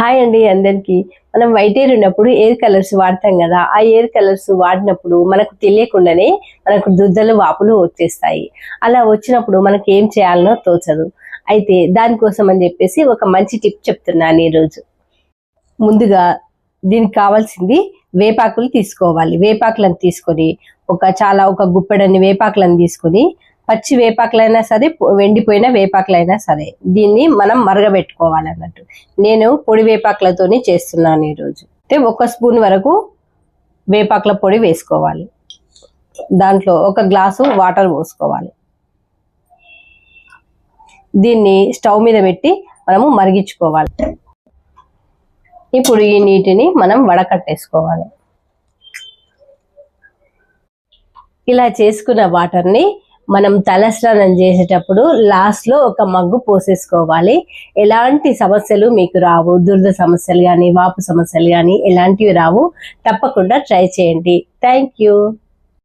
Hi అండి అందరికీ. మనం వైట్ హెయిర్ ఉన్నప్పుడు ఎయిర్ కలర్స్ వాడతాం కదా ఆ ఎయిర్ కలర్స్ వాడినప్పుడు మనకు తెలియకుండానే మనకు దుద్దలు వాపులు వచ్చేస్తాయి. అలా వచ్చినప్పుడు మనకు ఏం చేయాలనో తోచదు. అయితే దానికోసం అని చెప్పేసి ఒక మంచి టిప్ చెప్తున్నాను ఈరోజు. ముందుగా దీనికి కావాల్సింది వేపాకులు తీసుకోవాలి. వేపాకులను తీసుకొని ఒక చాలా ఒక గుప్పెడన్ని వేపాకులను తీసుకొని పచ్చి వేపాకులైనా సరే వెండిపోయిన వేపాకులైనా సరే దీన్ని మనం మరగబెట్టుకోవాలి అన్నట్టు నేను పొడి వేపాకులతోని చేస్తున్నాను ఈరోజు. అంటే ఒక స్పూన్ వరకు వేపాకుల పొడి వేసుకోవాలి. దాంట్లో ఒక గ్లాసు వాటర్ పోసుకోవాలి. దీన్ని స్టవ్ మీద పెట్టి మనము మరిగించుకోవాలి. ఇప్పుడు ఈ నీటిని మనం వడకట్టేసుకోవాలి. ఇలా చేసుకున్న వాటర్ని మనం తలస్నానం చేసేటప్పుడు లాస్ట్లో ఒక మగ్గు పోసేసుకోవాలి. ఎలాంటి సమస్యలు మీకు రావు? దురద సమస్యలు కానీ వాపు సమస్యలు కానీ ఎలాంటివి రావు? తప్పకుండా ట్రై చేయండి. Thank you